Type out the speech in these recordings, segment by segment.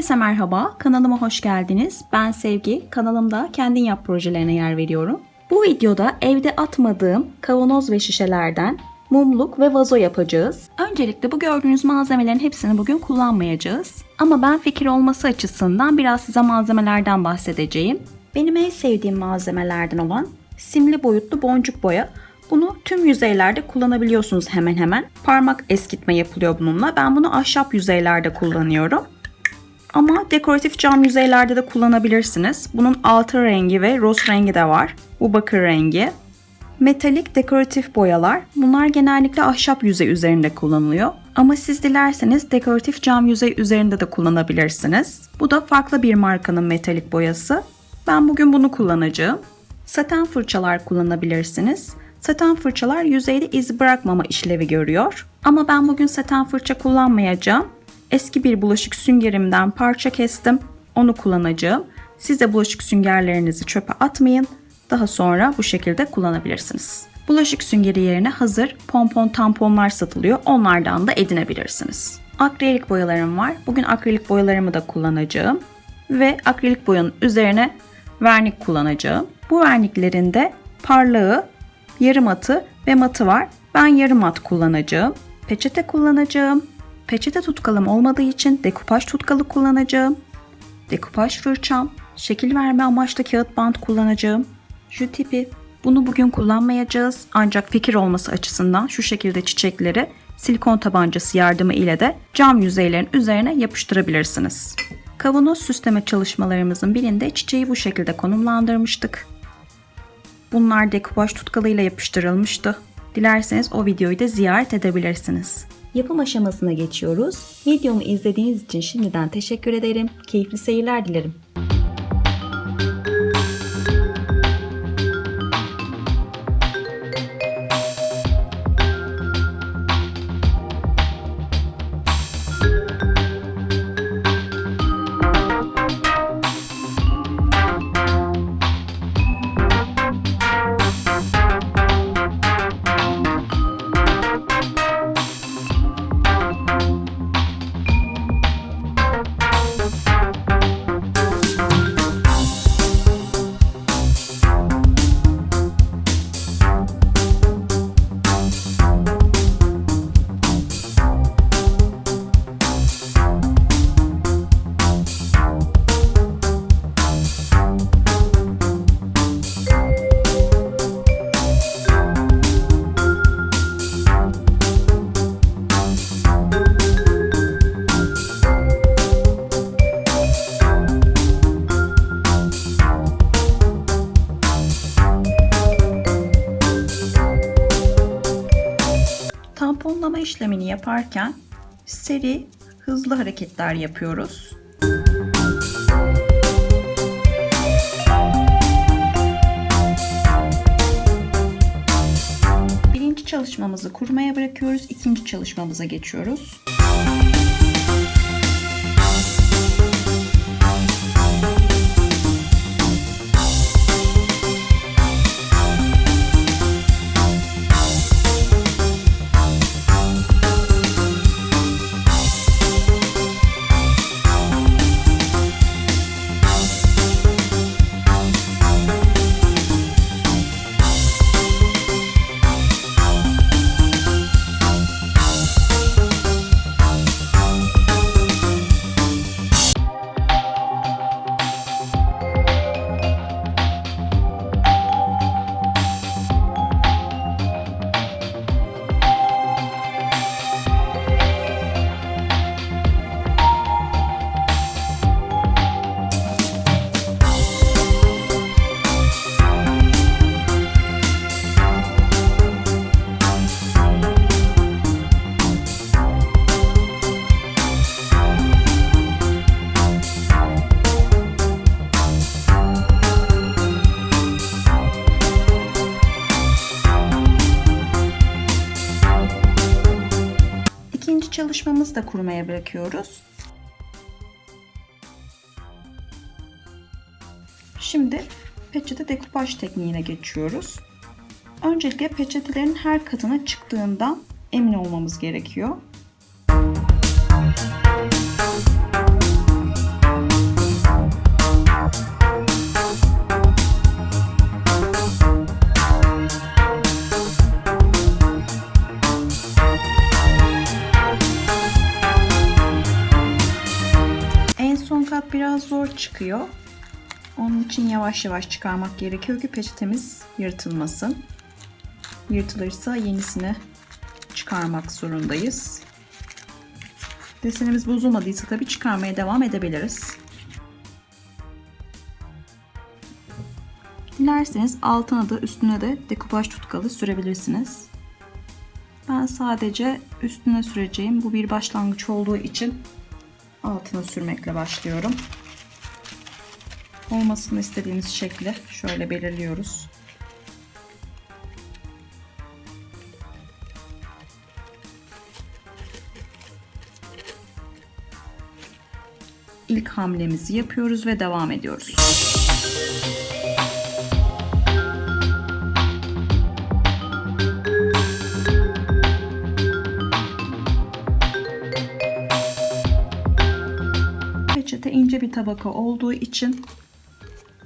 Herkese merhaba, kanalıma hoş geldiniz. Ben Sevgi, kanalımda kendin yap projelerine yer veriyorum. Bu videoda evde atmadığım kavanoz ve şişelerden mumluk ve vazo yapacağız. Öncelikle bu gördüğünüz malzemelerin hepsini bugün kullanmayacağız. Ama ben fikir olması açısından biraz size malzemelerden bahsedeceğim. Benim en sevdiğim malzemelerden olan simli boyutlu boncuk boya. Bunu tüm yüzeylerde kullanabiliyorsunuz hemen hemen. Parmak eskitme yapılıyor bununla. Ben bunu ahşap yüzeylerde kullanıyorum. Ama dekoratif cam yüzeylerde de kullanabilirsiniz. Bunun altın rengi ve roz rengi de var. Bu bakır rengi. Metalik dekoratif boyalar. Bunlar genellikle ahşap yüzey üzerinde kullanılıyor. Ama siz dilerseniz dekoratif cam yüzey üzerinde de kullanabilirsiniz. Bu da farklı bir markanın metalik boyası. Ben bugün bunu kullanacağım. Saten fırçalar kullanabilirsiniz. Saten fırçalar yüzeyde iz bırakmama işlevi görüyor. Ama ben bugün saten fırça kullanmayacağım. Eski bir bulaşık süngerimden parça kestim. Onu kullanacağım. Siz de bulaşık süngerlerinizi çöpe atmayın. Daha sonra bu şekilde kullanabilirsiniz. Bulaşık süngeri yerine hazır pompon tamponlar satılıyor. Onlardan da edinebilirsiniz. Akrilik boyalarım var. Bugün akrilik boyalarımı da kullanacağım. Ve akrilik boyanın üzerine vernik kullanacağım. Bu verniklerin de parlağı, yarım atı ve matı var. Ben yarım mat kullanacağım. Peçete kullanacağım. Peçete tutkalım olmadığı için dekupaj tutkalı kullanacağım. Dekupaj fırçam, şekil verme amaçlı kağıt bant kullanacağım. Şu tipi. Bunu bugün kullanmayacağız ancak fikir olması açısından şu şekilde çiçekleri silikon tabancası yardımı ile de cam yüzeylerin üzerine yapıştırabilirsiniz. Kavanoz süsleme çalışmalarımızın birinde çiçeği bu şekilde konumlandırmıştık. Bunlar dekupaj tutkalıyla yapıştırılmıştı. Dilerseniz o videoyu da ziyaret edebilirsiniz. Yapım aşamasına geçiyoruz. Videomu izlediğiniz için şimdiden teşekkür ederim. Keyifli seyirler dilerim. Yaparken seri hızlı hareketler yapıyoruz. Birinci çalışmamızı kurmaya bırakıyoruz. ikinci çalışmamıza geçiyoruz. İkinci çalışmamızı da kurumaya bırakıyoruz. Şimdi peçete dekupaj tekniğine geçiyoruz. Öncelikle peçetelerin her katına çıktığından emin olmamız gerekiyor. Çıkıyor. Onun için yavaş yavaş çıkarmak gerekiyor ki peçetemiz yırtılmasın. Yırtılırsa yenisini çıkarmak zorundayız. Desenimiz bozulmadıysa tabii çıkarmaya devam edebiliriz. Dilerseniz altına da üstüne de dekupaj tutkalı sürebilirsiniz. Ben sadece üstüne süreceğim. Bu bir başlangıç olduğu için altına sürmekle başlıyorum. Olmasını istediğimiz şekli şöyle belirliyoruz. İlk hamlemizi yapıyoruz ve devam ediyoruz. Bir tabaka olduğu için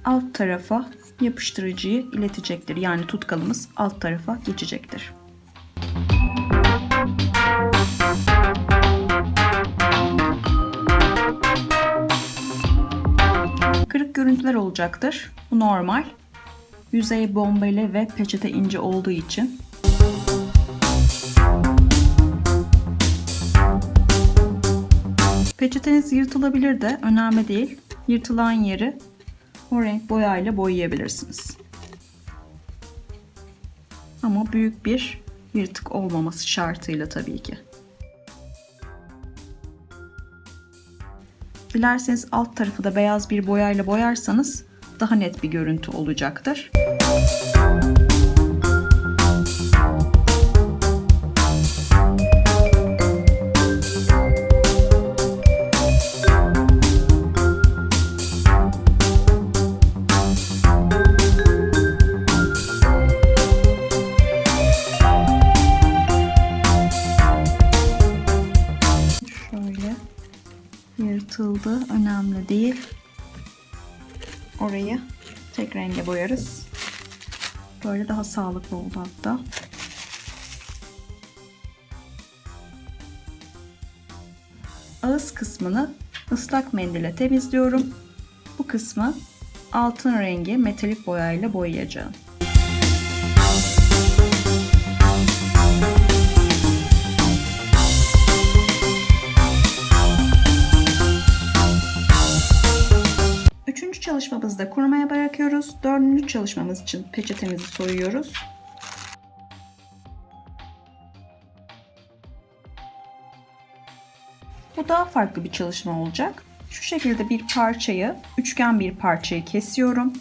alt tarafa yapıştırıcıyı iletecektir. Yani tutkalımız alt tarafa geçecektir. Kırık görüntüler olacaktır. Bu normal. Yüzey bombeli ve peçete ince olduğu için. Peçeteniz yırtılabilir de önemli değil. Yırtılan yeri o renk boyayla boyayabilirsiniz. Ama büyük bir yırtık olmaması şartıyla tabii ki. Dilerseniz alt tarafı da beyaz bir boyayla boyarsanız daha net bir görüntü olacaktır. Şöyle Böyle daha sağlıklı oldu hatta. Ağız kısmını ıslak mendile temizliyorum. Bu kısmı altın rengi metalik boyayla boyayacağım. Çalışmamız için peçetemizi soyuyoruz. Bu daha farklı bir çalışma olacak. Şu şekilde bir parçayı, üçgen bir parçayı kesiyorum.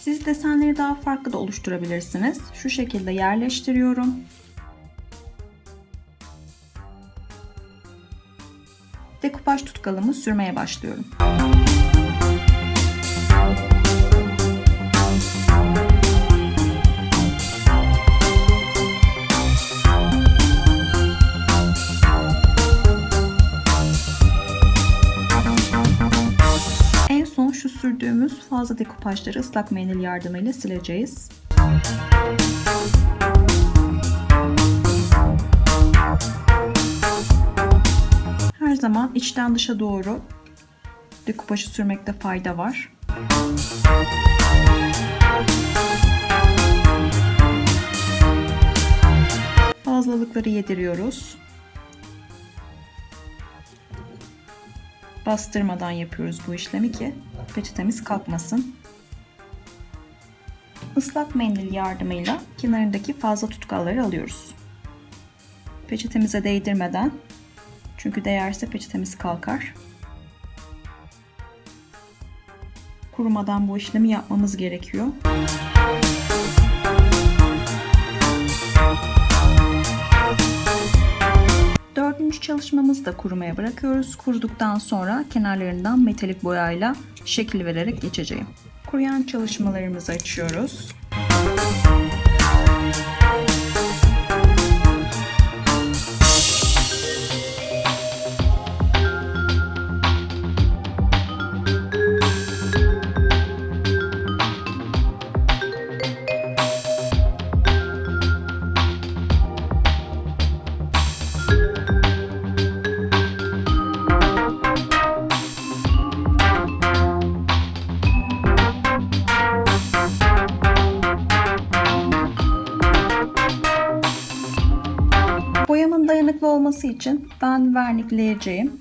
Siz desenleri daha farklı da oluşturabilirsiniz. Şu şekilde yerleştiriyorum. Dekupaj tutkalımı sürmeye başlıyorum. En son şu sürdüğümüz fazla dekupajları ıslak mendil yardımıyla sileceğiz. Her zaman içten dışa doğru dekupajı sürmekte fayda var. Fazlalıkları yediriyoruz. Bastırmadan yapıyoruz bu işlemi ki peçetemiz kalkmasın. Islak mendil yardımıyla kenarındaki fazla tutkalları alıyoruz. Peçetemize değdirmeden çünkü değerse peçetemiz kalkar. Kurumadan bu işlemi yapmamız gerekiyor. Dördüncü çalışmamızı da kurumaya bırakıyoruz. Kuruduktan sonra kenarlarından metalik boyayla şekil vererek geçeceğim. Kuruyan çalışmalarımızı açıyoruz. Boyamın dayanıklı olması için ben vernikleyeceğim.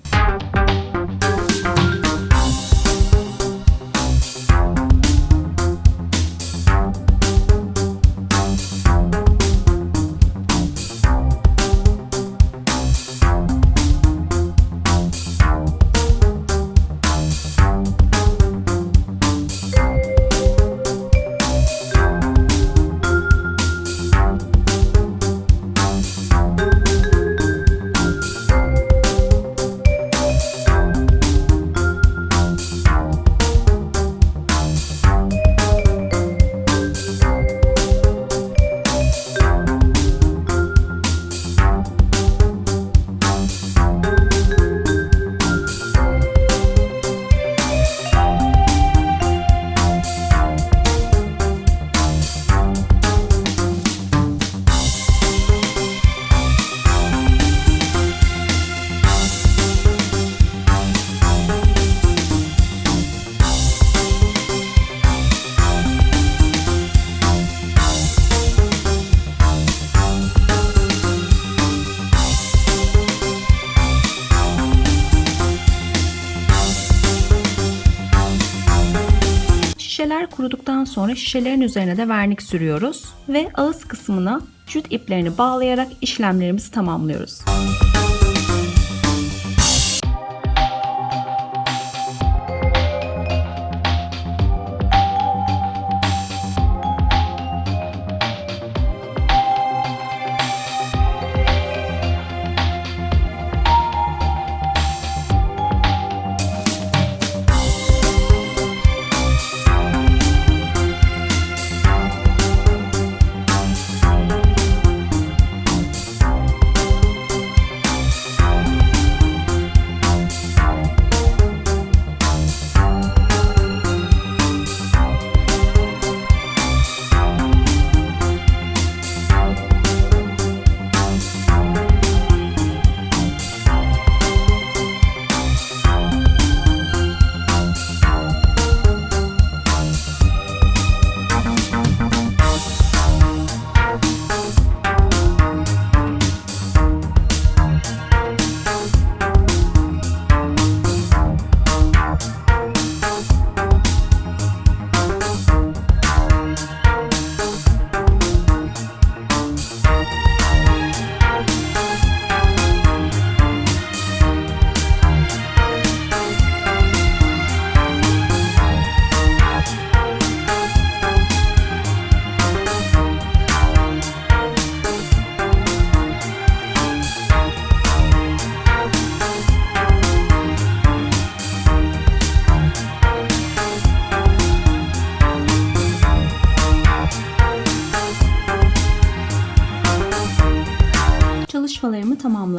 Kuruduktan sonra şişelerin üzerine de vernik sürüyoruz ve ağız kısmına jüt iplerini bağlayarak işlemlerimizi tamamlıyoruz. Çalışmalarımı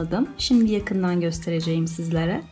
tamamladım. Şimdi yakından göstereceğim sizlere.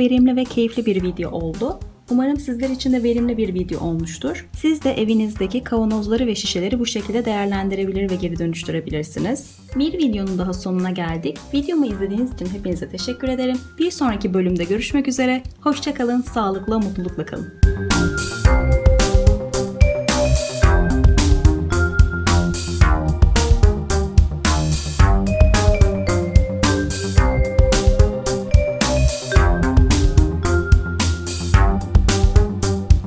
Verimli ve keyifli bir video oldu. Umarım sizler için de verimli bir video olmuştur. Siz de evinizdeki kavanozları ve şişeleri bu şekilde değerlendirebilir ve geri dönüştürebilirsiniz. Bir videonun daha sonuna geldik. Videomu izlediğiniz için hepinize teşekkür ederim. Bir sonraki bölümde görüşmek üzere. Hoşçakalın, sağlıkla, mutlulukla kalın.